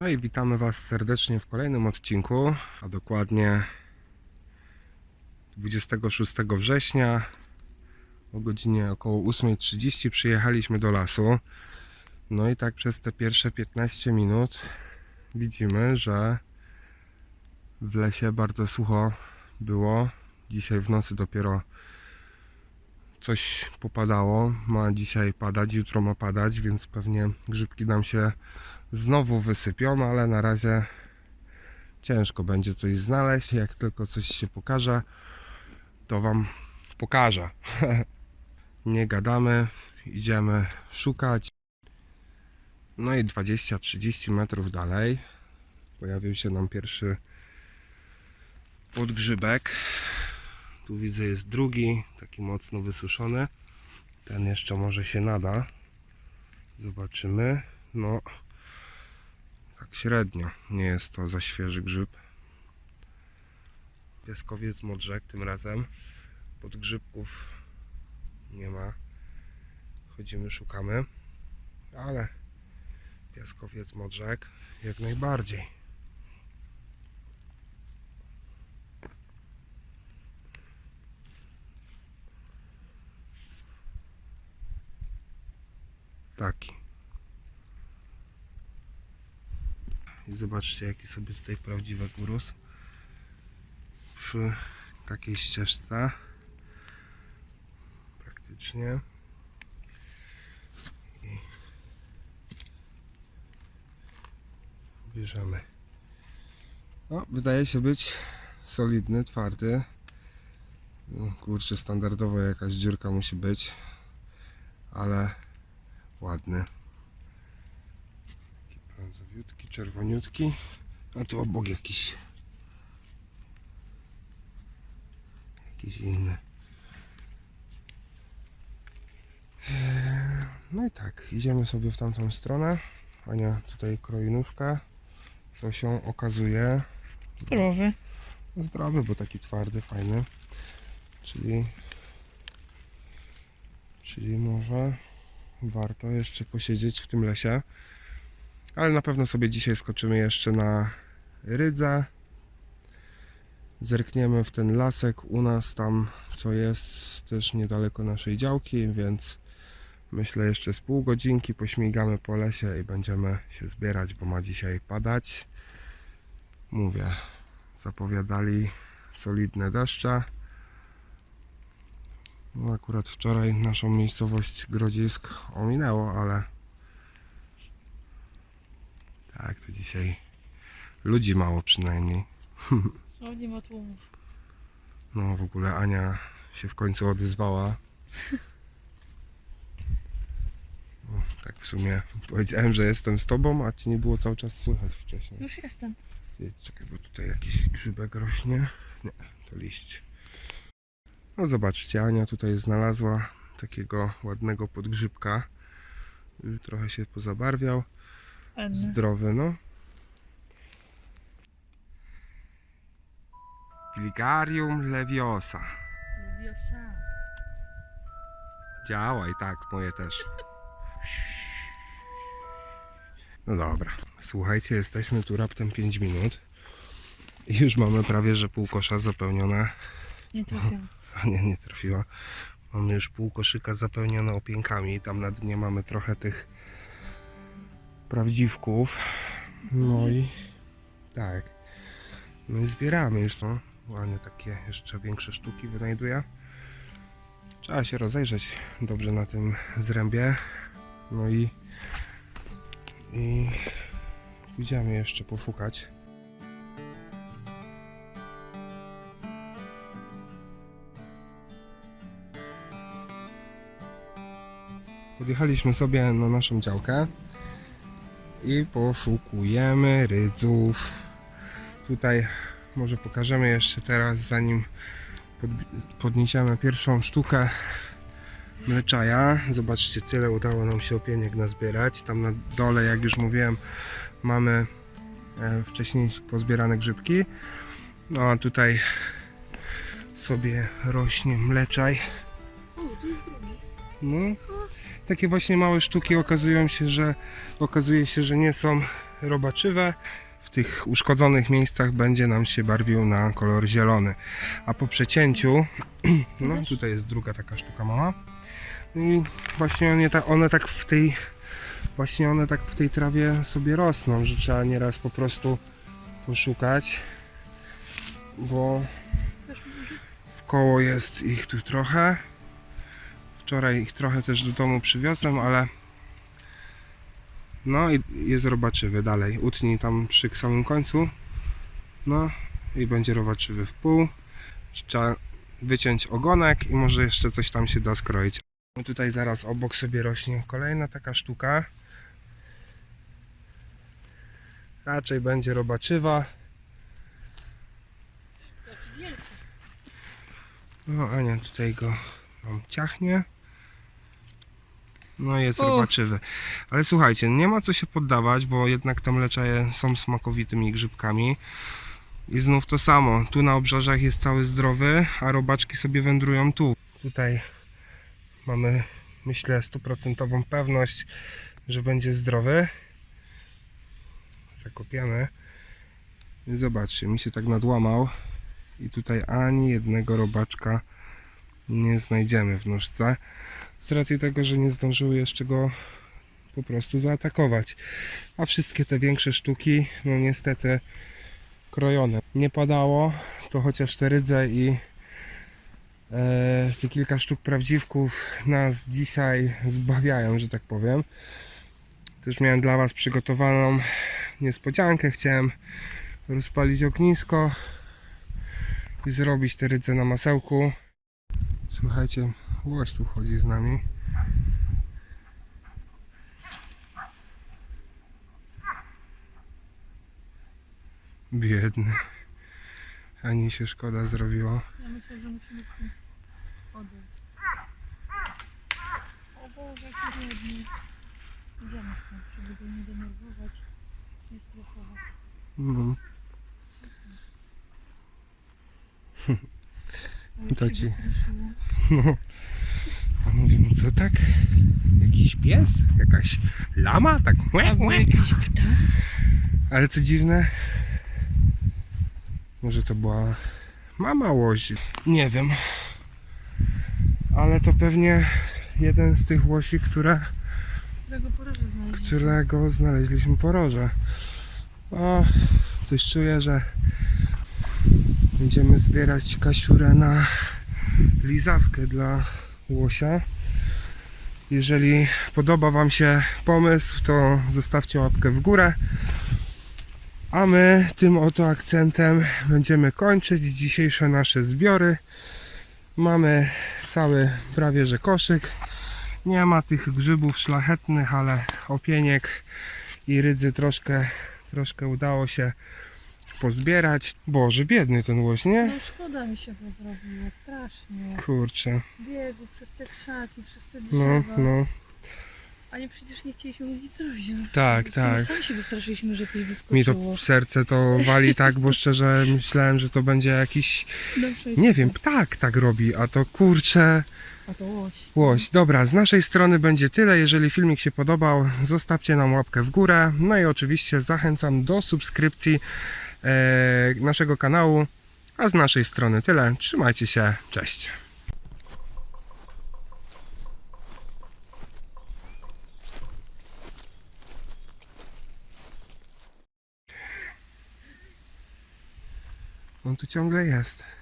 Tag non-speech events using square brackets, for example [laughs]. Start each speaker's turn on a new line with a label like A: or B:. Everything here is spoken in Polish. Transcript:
A: No i witamy Was serdecznie w kolejnym odcinku, a dokładnie 26 września o godzinie około 8.30 przyjechaliśmy do lasu. No i tak przez te pierwsze 15 minut widzimy, że w lesie bardzo sucho było. Dzisiaj w nocy dopiero coś popadało. Ma dzisiaj padać, jutro ma padać, więc pewnie grzybki nam się znowu wysypią, ale na razie ciężko będzie coś znaleźć. Jak tylko coś się pokaże, to Wam pokażę. [laughs] Nie gadamy, idziemy szukać. No i 20-30 metrów dalej pojawił się nam pierwszy podgrzybek. Tu widzę jest drugi, taki mocno wysuszony. Ten jeszcze może się nada. Zobaczymy. No, tak średnio. Nie jest to za świeży grzyb. Piaskowiec modrzek tym razem. Podgrzybków nie ma. Chodzimy, szukamy. Ale piaskowiec modrzek jak najbardziej. Taki. I zobaczcie, jaki sobie tutaj prawdziwek urósł. Przy takiej ścieżce. Praktycznie. I bierzemy. No, wydaje się być solidny, twardy. Kurczę, standardowo jakaś dziurka musi być, ale ładny. Taki brązowiutki, czerwoniutki. A tu obok jakiś. Jakiś inny. Eee, No i tak, idziemy sobie w tamtą stronę. Ania tutaj kroi nóżkę. To się okazuje
B: Zdrowy.
A: zdrowy, bo taki twardy, fajny. Czyli czyli może warto jeszcze posiedzieć w tym lesie. Ale na pewno sobie dzisiaj skoczymy jeszcze na Rydze. Zerkniemy w ten lasek u nas tam, co jest też niedaleko naszej działki, więc myślę jeszcze z pół godzinki pośmigamy po lesie i będziemy się zbierać, bo ma dzisiaj padać. Mówię, zapowiadali solidne deszcze. No akurat wczoraj naszą miejscowość Grodzisk ominęło, ale tak, to dzisiaj ludzi mało przynajmniej. [laughs]
B: No nie ma tłumów.
A: No w ogóle Ania się w końcu odezwała. O, tak w sumie powiedziałem, że jestem z tobą, a ci nie było cały czas słychać wcześniej.
B: Już jestem.
A: Czekaj, bo tutaj jakiś grzybek rośnie. Nie, to liść. No zobaczcie, Ania tutaj znalazła takiego ładnego podgrzybka. Trochę się pozabarwiał.
B: Ładny.
A: Zdrowy, no. Pilgarium leviosa.
B: Lewiosa.
A: Działa i tak, moje też. No dobra. Słuchajcie, jesteśmy tu raptem 5 minut. I już mamy prawie, że pół kosza zapełnione.
B: Nie trafiłam.
A: A [laughs] nie, nie trafiła. Mamy już pół koszyka zapełnione opienkami. Tam na dnie mamy trochę tych prawdziwków. No i tak. No i zbieramy no. Ładnie takie jeszcze większe sztuki wynajduję. Trzeba się rozejrzeć dobrze na tym zrębie. No i i pójdziemy jeszcze poszukać. Podjechaliśmy sobie na naszą działkę i poszukujemy rydzów. Tutaj może pokażemy jeszcze teraz, zanim pod, podniesiemy pierwszą sztukę mleczaja. Zobaczcie, tyle udało nam się opieniek nazbierać. Tam na dole, jak już mówiłem, mamy e, wcześniej pozbierane grzybki. No a tutaj sobie rośnie mleczaj.
B: O, tu jest drugi.
A: No, takie właśnie małe sztuki okazują się, że okazuje się, że nie są robaczywe. W tych uszkodzonych miejscach będzie nam się barwił na kolor zielony. A po przecięciu, [clears throat] no tutaj jest druga taka sztuka mała. I właśnie one, one tak w tej właśnie one tak w tej trawie sobie rosną, że trzeba nieraz po prostu poszukać, bo w koło jest ich tu trochę. Wczoraj ich trochę też do domu przywiozłem, ale no i jest robaczywy dalej. Utnij tam przy samym końcu. No i będzie robaczywy w pół. Trzeba wyciąć ogonek i może jeszcze coś tam się da skroić. No tutaj zaraz obok sobie rośnie kolejna taka sztuka. Raczej będzie robaczywa. No Ania tutaj go nam ciachnie. No jest
B: O.
A: robaczywy. Ale słuchajcie, nie ma co się poddawać, bo jednak te mleczaje są smakowitymi grzybkami. I znów to samo. Tu na obrzeżach jest cały zdrowy, a robaczki sobie wędrują tu. Tutaj mamy, myślę, stuprocentową pewność, że będzie zdrowy. Zakopiamy. I zobaczcie, mi się tak nadłamał. I tutaj ani jednego robaczka nie znajdziemy w nóżce. Z racji tego, że nie zdążyły jeszcze go po prostu zaatakować. A wszystkie te większe sztuki, no niestety krojone. Nie padało, to chociaż te rydze i e, te kilka sztuk prawdziwków nas dzisiaj zbawiają, że tak powiem. Też miałem dla Was przygotowaną niespodziankę. Chciałem rozpalić ognisko i zrobić te rydze na masełku. Słuchajcie, łoś tu chodzi z nami. Biedny. Ani się szkoda zrobiło.
B: Ja myślę, że musimy stąd odejść. O Boże, jaki biedny. Idziemy stąd, żeby go nie denerwować, nie stresować.
A: No, To ci-
B: wystraszyło. [laughs]
A: a mówimy co tak? Jakiś pies? Jakaś lama? Tak łe, łe.
B: jakiś ptak.
A: Ale co dziwne, może to była mama łosi. Nie wiem. Ale to pewnie jeden z tych łosi, które,
B: Którego poroże znaleźliśmy.
A: którego znaleźliśmy po roże. O, coś czuję, że będziemy zbierać kasiurę na lizawkę dla łosia. Jeżeli podoba Wam się pomysł, to zostawcie łapkę w górę. A my tym oto akcentem będziemy kończyć dzisiejsze nasze zbiory. Mamy cały prawie że koszyk. Nie ma tych grzybów szlachetnych, ale opieniek i rydzy troszkę, troszkę udało się pozbierać. Boże, biedny ten łoś, nie?
B: No szkoda mi się go zrobiło, strasznie.
A: Kurczę,
B: Biegł przez te krzaki, przez te
A: no,
B: drzewa.
A: no.
B: A nie przecież nie chcieliśmy nic zrobić. no.
A: Tak, tak.
B: Sami się wystraszyliśmy, że coś
A: Mi
B: wyskoczyło.
A: to serce to wali tak, bo szczerze myślałem, że to będzie jakiś,
B: No, przecież-
A: nie wiem, ptak tak robi, a to kurczę,
B: A to łoś.
A: łoś. Dobra, z naszej strony będzie tyle. Jeżeli filmik się podobał, zostawcie nam łapkę w górę. No i oczywiście zachęcam do subskrypcji naszego kanału. A z naszej strony tyle. Trzymajcie się, cześć. On tu ciągle jest.